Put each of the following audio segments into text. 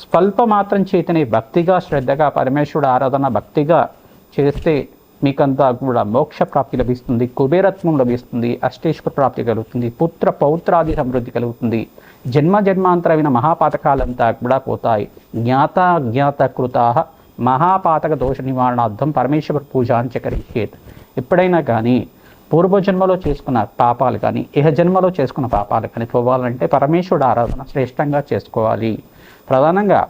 స్వల్ప మాత్రం చేతనే భక్తిగా శ్రద్ధగా పరమేశ్వరుడు ఆరాధన భక్తిగా చేస్తే మీకంతా కూడా మోక్ష ప్రాప్తి లభిస్తుంది కుబేరత్వం లభిస్తుంది అష్టేశ్వర ప్రాప్తి కలుగుతుంది పుత్ర పౌత్రాది సమృద్ధి కలుగుతుంది. జన్మ జన్మాంతరమైన మహాపాతకాలంతా కూడా పోతాయి. జ్ఞాత జ్ఞాత కృతా మహాపాతక దోష నివారణార్థం పరమేశ్వర పూజ అంచకరిచేత్ ఎప్పుడైనా కానీ పూర్వజన్మలో చేసుకున్న పాపాలు కానీ ఇహ జన్మలో చేసుకున్న పాపాలు కానీ పోవాలంటే పరమేశ్వరుడు ఆరాధన శ్రేష్టంగా చేసుకోవాలి. ప్రధానంగా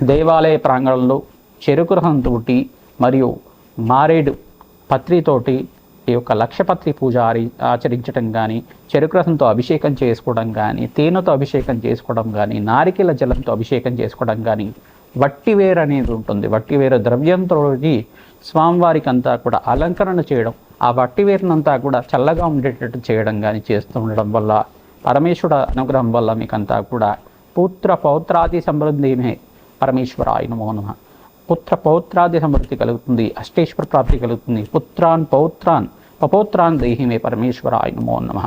దేవాలయ ప్రాంగణంలో చెరుకు రసంతోటి మరియు మారేడు పత్రితోటి ఈ యొక్క లక్షపత్రి పూజ ఆరి- ఆచరించడం కానీ చెరుకు రసంతో అభిషేకం చేసుకోవడం కానీ తేనెతో అభిషేకం చేసుకోవడం కానీ నారికెల జలంతో అభిషేకం చేసుకోవడం కానీ వట్టివేరు అనేది ఉంటుంది. వట్టివేరు ద్రవ్యంతో స్వామివారికి అంతా కూడా అలంకరణ చేయడం ఆ వట్టివేరునంతా కూడా చల్లగా ఉండేటట్టు చేయడం కానీ చేస్తూ ఉండడం వల్ల పరమేశ్వర అనుగ్రహం వల్ల మీకంతా కూడా పుత్ర పౌత్రాది సమృద్ధిమే పరమేశ్వరాయ నమో నమః. పుత్ర పౌత్రాది సమృద్ధి కలుగుతుంది అష్టేశ్వర ప్రాప్తి కలుగుతుంది. పుత్రాన్ పౌత్రాన్ పపౌత్రాన్ దేహిమే పరమేశ్వరాయ నమో నమ.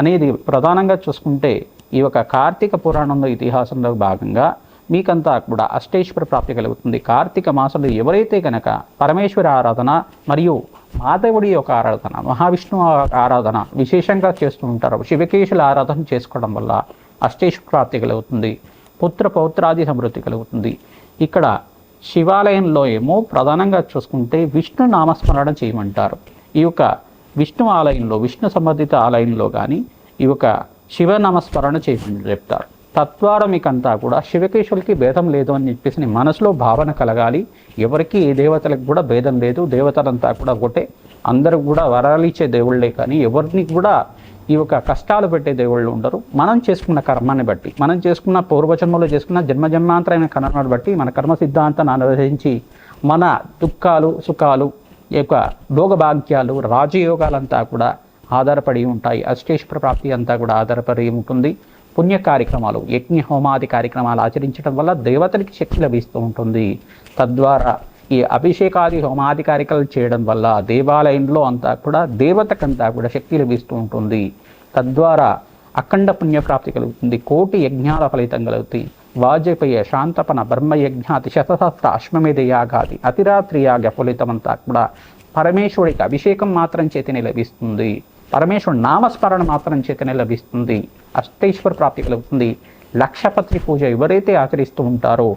అనేది ప్రధానంగా చూసుకుంటే ఈ యొక్క కార్తీక పురాణంలో ఇతిహాసంలో భాగంగా మీకంతా కూడా అష్టేశ్వర ప్రాప్తి కలుగుతుంది. కార్తీక మాసంలో ఎవరైతే కనుక పరమేశ్వర ఆరాధన మరియు మాధవుడి యొక్క ఆరాధన మహావిష్ణు ఆరాధన విశేషంగా చేస్తూ ఉంటారు శివకేశుల ఆరాధన చేసుకోవడం వల్ల అష్టేశ్వర ప్రాప్తి కలుగుతుంది. పుత్ర పౌత్రాది సమృద్ధి కలుగుతుంది. ఇక్కడ శివాలయంలో ఏమో ప్రధానంగా చూసుకుంటే విష్ణు నామస్మరణ చేయమంటారు. ఈ యొక్క విష్ణు ఆలయంలో విష్ణు సంబంధిత ఆలయంలో కానీ ఈ యొక్క శివ నామస్మరణ చేయమని చెప్తారు. తద్వారా మీకంతా కూడా శివకేశవులకి భేదం లేదు అని చెప్పేసి నీ మనసులో భావన కలగాలి. ఎవరికి ఏ దేవతలకు కూడా భేదం లేదు. దేవతలంతా కూడా ఒకటే అందరూ కూడా వరాలు ఇచ్చే దేవుళ్ళే కానీ ఎవరిని కూడా ఈ యొక్క కష్టాలు పెట్టే దేవుళ్ళు ఉండరు. మనం చేసుకున్న కర్మాన్ని బట్టి మనం చేసుకున్న పూర్వజన్మలో చేసుకున్న జన్మజన్మాంతరమైన కర్మను బట్టి మన కర్మ సిద్ధాంతాన్ని అనుసరించి మన దుఃఖాలు సుఖాలు ఈ యొక్క భోగభాగ్యాలు రాజయోగాలంతా కూడా ఆధారపడి ఉంటాయి. అష్టేశ్వర ప్రాప్తి అంతా కూడా ఆధారపడి ఉంటుంది. పుణ్య కార్యక్రమాలు యజ్ఞ హోమాది కార్యక్రమాలు ఆచరించడం వల్ల దేవతలకి శక్తి లభిస్తూ ఉంటుంది. తద్వారా ఈ అభిషేకాది హోమాది కార్యక్రమాలు చేయడం వల్ల దేవాలయంలో అంతా కూడా దేవతకంతా కూడా శక్తి లభిస్తూ ఉంటుంది. తద్వారా అఖండ పుణ్యప్రాప్తి కలుగుతుంది. కోటి యజ్ఞాల ఫలితం కలుగుతుంది. వాజపేయ శాంతపన బ్రహ్మయజ్ఞాతి శతసహస్ర అశ్వమేధ యాగాది అతిరాత్రి యాగ అంతా కూడా పరమేశ్వరుడికి అభిషేకం మాత్రం చేతనే లభిస్తుంది. పరమేశ్వరుడు నామస్మరణ మాత్రం చేతనే లభిస్తుంది. అష్టేశ్వర ప్రాప్తి కలుగుతుంది. లక్షపత్రి పూజ ఎవరైతే ఆచరిస్తూ ఉంటారో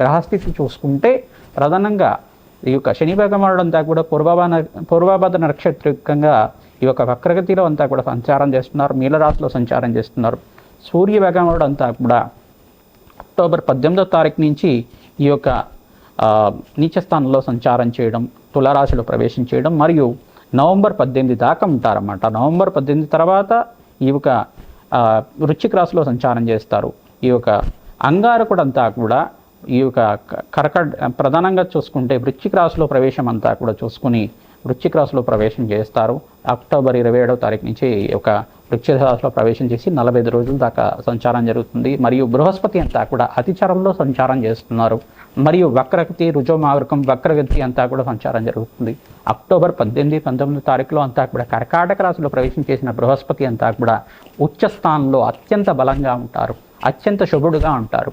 గ్రహస్థితి చూసుకుంటే ప్రధానంగా ఈ యొక్క శని భగవానుడు అంతా కూడా పూర్వభాన పూర్వభద్ర నక్షత్రికంగా ఈ యొక్క వక్రగతిలో అంతా కూడా సంచారం చేస్తున్నారు. మీలరాశిలో సంచారం చేస్తున్నారు. సూర్య భగవానుడు అంతా కూడా అక్టోబర్ పద్దెనిమిదో తారీఖు నుంచి ఈ యొక్క నీచస్థానంలో నీచ స్థానంలో సంచారం చేయడం తులారాశిలో ప్రవేశం చేయడం మరియు నవంబర్ పద్దెనిమిది దాకా ఉంటారన్నమాట. నవంబర్ పద్దెనిమిది తర్వాత ఈ యొక్క వృచ్చిక రాశిలో సంచారం చేస్తారు. ఈ యొక్క అంగారకుడు అంతా కూడా ఈ యొక్క క- కర్కట్ ప్రధానంగా చూసుకుంటే వృశ్చిక రాశిలో ప్రవేశం అంతా కూడా చూసుకుని వృశ్చిక రాశిలో ప్రవేశం చేస్తారు. అక్టోబర్ ఇరవై ఏడవ తారీఖు నుంచి ఒక యొక్క రాశిలో ప్రవేశం చేసి నలభై ఐదు రోజుల దాకా సంచారం జరుగుతుంది. మరియు బృహస్పతి అంతా కూడా అతిచారంలో సంచారం చేస్తున్నారు. మరియు వక్రగతి రుజోమార్గం వక్రగతి అంతా కూడా సంచారం జరుగుతుంది. అక్టోబర్ పద్దెనిమిది పంతొమ్మిది తారీఖులో అంతా కూడా కర్కాటక రాశిలో ప్రవేశం చేసిన బృహస్పతి అంతా కూడా ఉచ్చ స్థానంలో అత్యంత బలంగా ఉంటారు. అత్యంత శుభుడుగా ఉంటారు.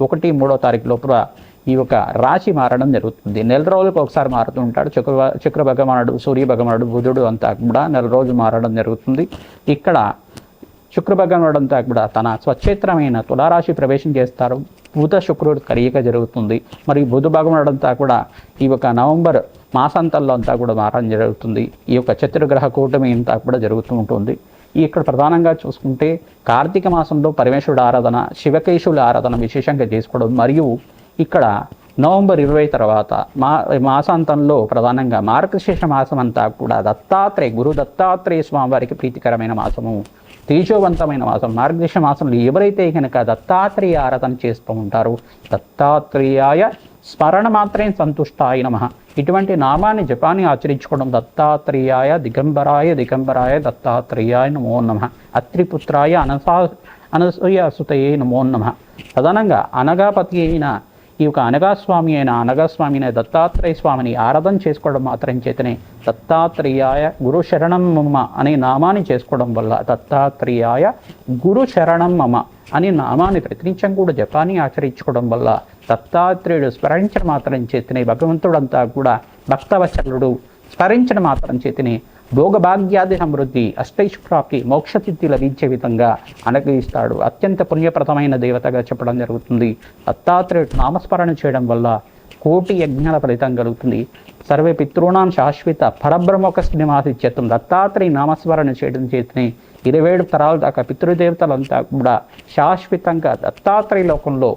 ఒకటి మూడో తారీఖు లోపల ఈ యొక్క రాశి మారడం జరుగుతుంది. నెల రోజులకు ఒకసారి మారుతూ ఉంటాడు. చక్ర చక్ర భగవానుడు సూర్య భగవానుడు బుధుడు అంతా కూడా నెల రోజు మారడం జరుగుతుంది. ఇక్కడ శుక్ర భగవానుడు అంతా కూడా తన స్వచ్ఛేత్రమైన తులారాశి ప్రవేశం చేస్తారు. బుధ శుక్రుడు కలయిక జరుగుతుంది. మరియు బుధ భగవానుడు అంతా కూడా ఈ యొక్క నవంబర్ మాసాంతంలో అంతా కూడా మారడం జరుగుతుంది. ఈ యొక్క చతుర్గ్రహ కూటమి అంతా కూడా జరుగుతూ ఉంటుంది. ఇక్కడ ప్రధానంగా చూసుకుంటే కార్తీక మాసంలో పరమేశ్వరుడు ఆరాధన శివకేశవుల ఆరాధన విశేషంగా చేసుకోవడం మరియు ఇక్కడ నవంబర్ ఇరవై తర్వాత మా మాసాంతంలో ప్రధానంగా మార్గశీర్ష మాసం అంతా కూడా దత్తాత్రేయ గురు దత్తాత్రేయ స్వామి వారికి ప్రీతికరమైన మాసము తేజోవంతమైన మాసం. మార్గశీర్ష మాసంలో ఎవరైతే కనుక దత్తాత్రేయ ఆరాధన చేస్తూ ఉంటారో దత్తాత్రేయాయ స్మరణ మాత్రమే సంతుష్టాయ నమ. ఇటువంటి నామాన్ని జపాన్ని ఆచరించుకోవడం దత్తాత్రేయాయ దిగంబరాయ దిగంబరాయ దత్తాత్రేయాయ నమో నమ. అత్రిపుత్రాయ అనసా అనసూయ సుతయే నమో నమ. ప్రధానంగా అనగాపతి అయిన ఈ యొక్క అనగాస్వామి అయిన అనగాస్వామి అయిన దత్తాత్రేయ స్వామిని ఆరాధన చేసుకోవడం మాత్రం చేతనే దత్తాత్రేయాయ గురు శరణం మమ అనే నామాన్ని చేసుకోవడం వల్ల దత్తాత్రేయాయ గురు శరణం మమ అనే నామాన్ని ప్రతినిత్యం కూడా జపాన్ని ఆచరించుకోవడం వల్ల దత్తాత్రేయుడు స్మరించడం మాత్రం చేతనే భగవంతుడంతా కూడా భక్తవచరుడు స్మరించడం మాత్రం చేతిని. భోగభాగ్యాది సమృద్ధి అష్టైష్ప్రాప్తి మోక్షసిద్ధి లభించే విధంగా అనుగ్రహిస్తాడు. అత్యంత పుణ్యప్రదమైన దేవతగా చెప్పడం జరుగుతుంది. దత్తాత్రేయుడు నామస్మరణ చేయడం వల్ల కోటి యజ్ఞాల ఫలితం కలుగుతుంది. సర్వే పితృణాం శాశ్వత పరబ్రహ్మక చేతం. దత్తాత్రేయ నామస్మరణ చేయడం చేతనే ఇరవై ఏడు తరాల దాకా పితృదేవతలంతా కూడా శాశ్వతంగా దత్తాత్రేయ లోకంలో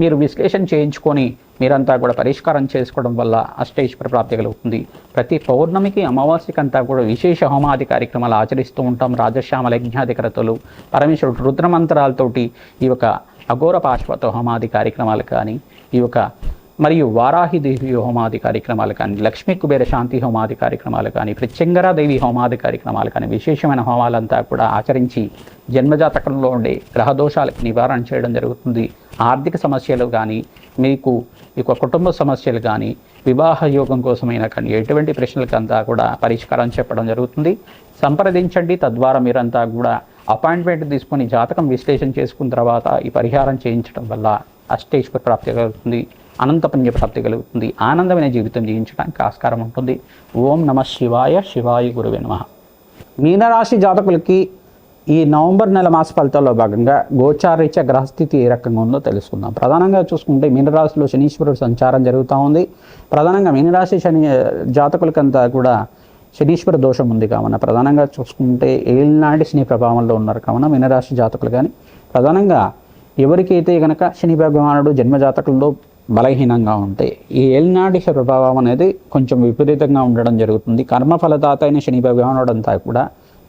మీరు విశ్లేషణ చేయించుకొని మీరంతా కూడా పరిష్కారం చేసుకోవడం వల్ల అష్టైశ్వర ప్రాప్తి కలుగుతుంది. ప్రతి పౌర్ణమికి అమావాస్యకి అంతా కూడా విశేష హోమాది కార్యక్రమాలు ఆచరిస్తూ ఉంటాం. రాజశ్యామల యజ్ఞాధికరతలు పరమేశ్వరుడు రుద్రమంత్రాలతోటి ఈ యొక్క అఘోర పాశ్వత హోమాది కార్యక్రమాలు కానీ ఈ యొక్క మరియు వారాహిదేవి హోమాది కార్యక్రమాలు కానీ లక్ష్మీ కుబేర శాంతి హోమాది కార్యక్రమాలు కానీ ప్రత్యంగరాదేవి హోమాది కార్యక్రమాలు కానీ విశేషమైన హోమాలంతా కూడా ఆచరించి జన్మజాతకంలో ఉండే గ్రహదోషాలకు నివారణ చేయడం జరుగుతుంది. ఆర్థిక సమస్యలు కానీ మీకు ఇక కుటుంబ సమస్యలు కానీ వివాహ యోగం కోసమైనా కానీ ఎటువంటి ప్రశ్నలకంతా కూడా పరిష్కారం చెప్పడం జరుగుతుంది. సంప్రదించండి. తద్వారా మీరంతా కూడా అపాయింట్మెంట్ తీసుకొని జాతకం విశ్లేషణ చేసుకున్న తర్వాత ఈ పరిహారం చేయించడం వల్ల అష్టేశ్వర ప్రాప్తి కలుగుతుంది. అనంత పుణ్య ప్రాప్తి కలుగుతుంది. ఆనందమైన జీవితం జీవించడానికి ఆస్కారం ఉంటుంది. ఓం నమ శివాయ శివాయ గురువే నమ. మీనరాశి జాతకులకి ఈ నవంబర్ నెల మాస ఫలితాల్లో భాగంగా గోచారీత్య గ్రహస్థితి ఏ రకంగా ఉందో తెలుసుకుందాం. ప్రధానంగా చూసుకుంటే మీనరాశిలో శనీశ్వరుడు సంచారం జరుగుతూ ఉంది. ప్రధానంగా మీనరాశి శని జాతకులకంతా కూడా శనీశ్వర దోషం ఉంది కావున ప్రధానంగా చూసుకుంటే ఏళ్ళనాటి శని ప్రభావంలో ఉన్నారు కావున మీనరాశి జాతకులు కానీ ప్రధానంగా ఎవరికైతే కనుక శని భగవానుడు జన్మజాతకుల్లో బలహీనంగా ఉంటే ఈ ఏలినాటి ప్రభావం అనేది కొంచెం విపరీతంగా ఉండడం జరుగుతుంది. కర్మ ఫలదాత అయిన శని భగవానుడు అంతా కూడా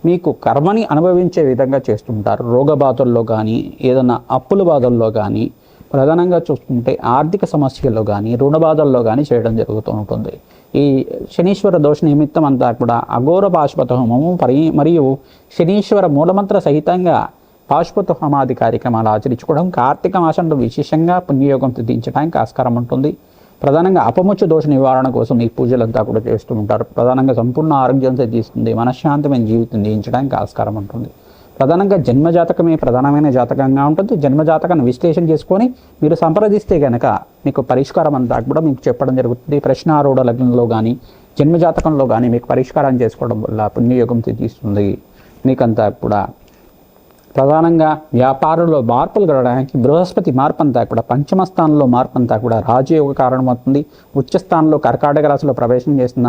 మీకు కర్మని అనుభవించే విధంగా చేస్తుంటారు. రోగ బాధల్లో కానీ ఏదైనా అప్పుల బాధల్లో కానీ ప్రధానంగా చూసుకుంటే ఆర్థిక సమస్యల్లో కానీ రుణ బాధల్లో కానీ చేయడం జరుగుతూ ఉంటుంది. ఈ శనీశ్వర దోష నిమిత్తం అంతా కూడా అఘోర పాశుపత హోమము పరి మరియు శనీశ్వర మూలమంత్ర సహితంగా పాశుపత హోమాది కార్యక్రమాలు ఆచరించుకోవడం కార్తీక మాసంలో విశేషంగా పుణ్యయోగం సిద్ధించడానికి ఆస్కారం ఉంటుంది. ప్రధానంగా అపముచ్చు దోష నివారణ కోసం ఈ పూజలంతా కూడా చేస్తూ ఉంటారు. ప్రధానంగా సంపూర్ణ ఆరోగ్యం సిద్ధిస్తుంది మనశ్శాంతమైన జీవితం జీవించడానికి ఆస్కారం ఉంటుంది. ప్రధానంగా జన్మజాతకమే ప్రధానమైన జాతకంగా ఉంటుంది. జన్మజాతకాన్ని విశ్లేషణ చేసుకొని మీరు సంప్రదిస్తే కనుక మీకు పరిష్కారం అంతా కూడా మీకు చెప్పడం జరుగుతుంది. ప్రశ్నారూఢ లగ్నంలో కానీ జన్మజాతకంలో కానీ మీకు పరిష్కారం చేసుకోవడం వల్ల పుణ్యయోగం సిద్ధిస్తుంది. మీకంతా కూడా ప్రధానంగా వ్యాపారంలో మార్పులు కలగడానికి బృహస్పతి మార్పు అంతా కూడా పంచమ స్థానంలో మార్పు అంతా కూడా రాజయోగ కారణమవుతుంది. ఉచ్చ స్థానంలో కర్కాటక రాశిలో ప్రవేశం చేసిన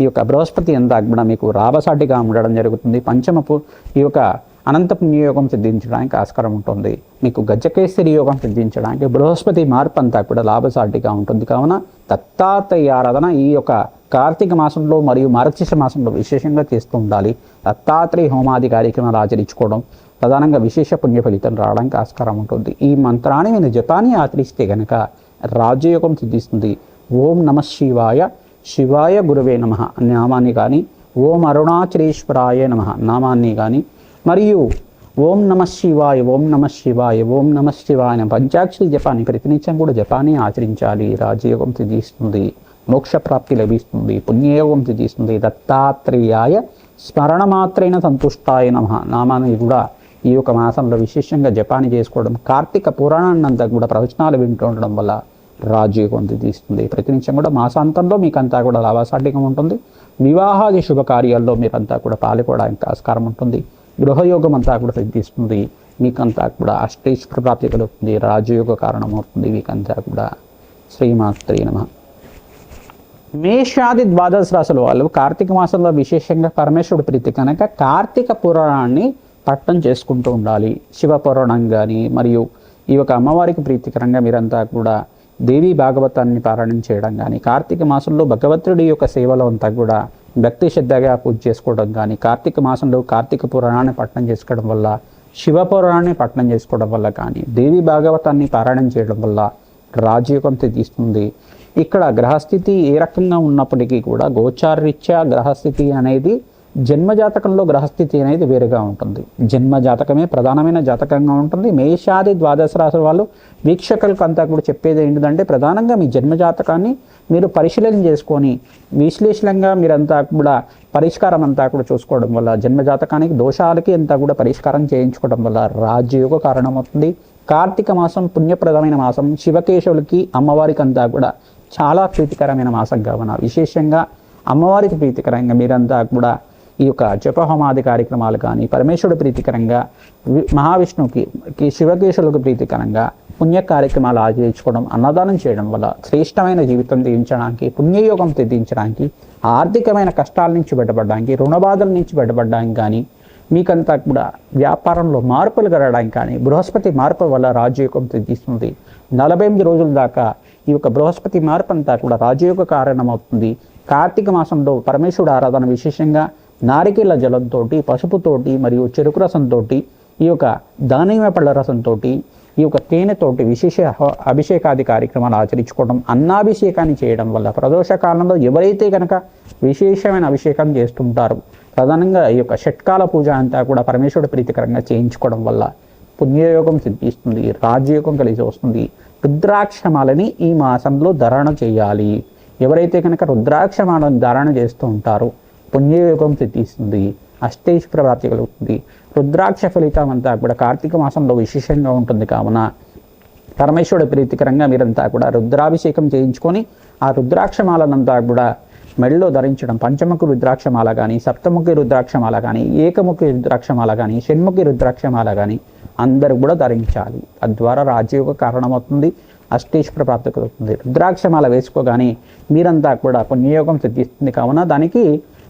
ఈ యొక్క బృహస్పతి అంతా కూడా మీకు రాబసాటిగా ఉండడం జరుగుతుంది. పంచమపు ఈ యొక్క అనంత పుణ్యయోగం సిద్ధించడానికి ఆస్కారం ఉంటుంది. మీకు గజకేసరి యోగం సిద్ధించడానికి బృహస్పతి మార్పు అంతా కూడా లాభసాటిగా ఉంటుంది. కావున దత్తాత్రేయ ఆరాధన ఈ యొక్క కార్తీక మాసంలో మరియు మార్గశిష మాసంలో విశేషంగా చేస్తూ ఉండాలి. దత్తాత్రేయ హోమాది కార్యక్రమాలు ఆచరించుకోవడం ప్రధానంగా విశేష పుణ్య ఫలితం రావడానికి ఆస్కారం ఉంటుంది. ఈ మంత్రాన్ని మీద జపాన్ని ఆచరిస్తే గనక రాజయోగం సిద్ధిస్తుంది. ఓం నమ శివాయ శివాయ గురువే నమ నామాన్ని కానీ ఓం అరుణాచలేశ్వరాయ నమ నామాన్ని కానీ మరియు ఓం నమ శివాయ ఓం నమ శివాయ ఓం నమ శివాయ పంచాక్షరి జపాన్ని ప్రతినిత్యం కూడా జపాన్ని ఆచరించాలి. రాజయోగం సిద్ధిస్తుంది. మోక్షప్రాప్తి లభిస్తుంది. పుణ్యయోగం సిద్ధిస్తుంది. దత్తాత్రేయాయ స్మరణ మాత్రైన సంతుష్టాయ నమ నామాన్ని కూడా ఈ యొక్క మాసంలో విశేషంగా జపాన్ని చేసుకోవడం కార్తీక పురాణాన్ని అంతా కూడా ప్రవచనాలు వింటూ ఉండడం వల్ల రాజయోగం తీస్తుంది. ప్రతినిత్యం కూడా మాసాంతంలో మీకంతా కూడా లాభసాటికం ఉంటుంది. వివాహాది శుభకార్యాల్లో మీరంతా కూడా పాల్గొనడానికి ఆస్కారం ఉంటుంది. గృహయోగం అంతా కూడా సిద్ధిస్తుంది మీకంతా కూడా అష్టేశ్వర ప్రాప్తి కలుగుతుంది. రాజయోగ కారణమవుతుంది. మీకంతా కూడా శ్రీమాత్రి నమ. మేషాది ద్వాదశ రాశుల వాళ్ళు కార్తీక మాసంలో విశేషంగా పరమేశ్వరుడు ప్రీతి కనుక కార్తీక పురాణాన్ని పట్టం చేసుకుంటూ ఉండాలి. శివ పురాణం కానీ మరియు ఈ యొక్క అమ్మవారికి ప్రీతికరంగా మీరంతా కూడా దేవీ భాగవతాన్ని పారాయణం చేయడం కానీ కార్తీక మాసంలో భగవంతుడి యొక్క సేవలో అంతా కూడా భక్తి శ్రద్ధగా పూజ చేసుకోవడం కానీ కార్తీక మాసంలో కార్తీక పురాణాన్ని పట్టణం చేసుకోవడం వల్ల శివ పురాణాన్ని పట్టణం చేసుకోవడం వల్ల కానీ దేవి భాగవతాన్ని పారాయణం చేయడం వల్ల రాజయోగం తీస్తుంది ఇక్కడ గ్రహస్థితి ఏ రకంగా ఉన్నప్పటికీ కూడా గోచారరీత్యా గ్రహస్థితి అనేది జన్మజాతకంలో గ్రహస్థితి అనేది వేరుగా ఉంటుంది. జన్మ జాతకమే ప్రధానమైన జాతకంగా ఉంటుంది. మేషాది ద్వాదశ రాశుల వాళ్ళు వీక్షకులకు అంతా కూడా చెప్పేది ఏంటిదంటే ప్రధానంగా మీ జన్మ జాతకాన్ని మీరు పరిశీలన చేసుకొని విశ్లేషణంగా మీరంతా కూడా పరిష్కారం అంతా కూడా చూసుకోవడం వల్ల జన్మ జాతకానికి దోషాలకి అంతా కూడా పరిష్కారం చేయించుకోవడం వల్ల రాజ్యయోగ కారణమవుతుంది. కార్తీక మాసం పుణ్యప్రదమైన మాసం. శివకేశవులకి అమ్మవారికి అంతా కూడా చాలా ప్రీతికరమైన మాసం కావున విశేషంగా అమ్మవారికి ప్రీతికరంగా మీరంతా కూడా ఈ యొక్క జపహోమాది కార్యక్రమాలు కానీ పరమేశ్వరుడు ప్రీతికరంగా మహావిష్ణువుకి శివకేశులకు ప్రీతికరంగా పుణ్య కార్యక్రమాలు ఆచరించుకోవడం అన్నదానం చేయడం వల్ల శ్రేష్టమైన జీవితం తీయించడానికి పుణ్యయోగం తెదించడానికి ఆర్థికమైన కష్టాల నుంచి బయటపడడానికి రుణబాధల నుంచి బయటపడడానికి కానీ మీకంతా కూడా వ్యాపారంలో మార్పులు కలగడానికి కానీ బృహస్పతి మార్పు వల్ల రాజయోగం తెచ్చిస్తుంది నలభై ఎనిమిది రోజుల దాకా ఈ యొక్క బృహస్పతి మార్పు అంతా కూడా రాజయోగ కారణమవుతుంది. కార్తీక మాసంలో పరమేశ్వరుడు ఆరాధన విశేషంగా నారికేల జలంతో పసుపుతోటి మరియు చెరుకు రసంతో ఈ యొక్క దానిమ్మ పళ్ళ రసంతో ఈ యొక్క తేనెతోటి విశేష అభిషేకాది కార్యక్రమాలు ఆచరించుకోవడం అన్నాభిషేకాన్ని చేయడం వల్ల ప్రదోష కాలంలో ఎవరైతే కనుక విశేషమైన అభిషేకం చేస్తుంటారో ప్రధానంగా ఈ యొక్క షట్కాల పూజ అంతా కూడా పరమేశ్వరుడు ప్రీతికరంగా చేయించుకోవడం వల్ల పుణ్యయోగం సిద్ధిస్తుంది రాజయోగం కలిసి వస్తుంది. రుద్రాక్షమాలని ఈ మాసంలో ధారణ చేయాలి. ఎవరైతే కనుక రుద్రాక్షమాలను ధారణ చేస్తూ ఉంటారో పుణ్యయోగం సిద్ధిస్తుంది. అష్టేశ్వర ప్రాప్తి కలుగుతుంది రుద్రాక్ష ఫలితం అంతా కూడా కార్తీక మాసంలో విశేషంగా ఉంటుంది కావున పరమేశ్వరుడు ప్రీతికరంగా మీరంతా కూడా రుద్రాభిషేకం చేయించుకొని ఆ రుద్రాక్షమాలనంతా కూడా మెడలో ధరించడం పంచముఖి రుద్రాక్షమాల కానీ సప్తముఖి రుద్రాక్షమాల కానీ ఏకముఖి రుద్రాక్షమాల కానీ షణ్ముఖి రుద్రాక్షమాల కానీ అందరూ కూడా ధరించాలి. తద్వారా రాజయోగ కారణమవుతుంది అష్టేశ్వర ప్రాప్తి కలుగుతుంది రుద్రాక్షమాల వేసుకోగానే మీరంతా కూడా పుణ్యయోగం సిద్ధిస్తుంది కావున దానికి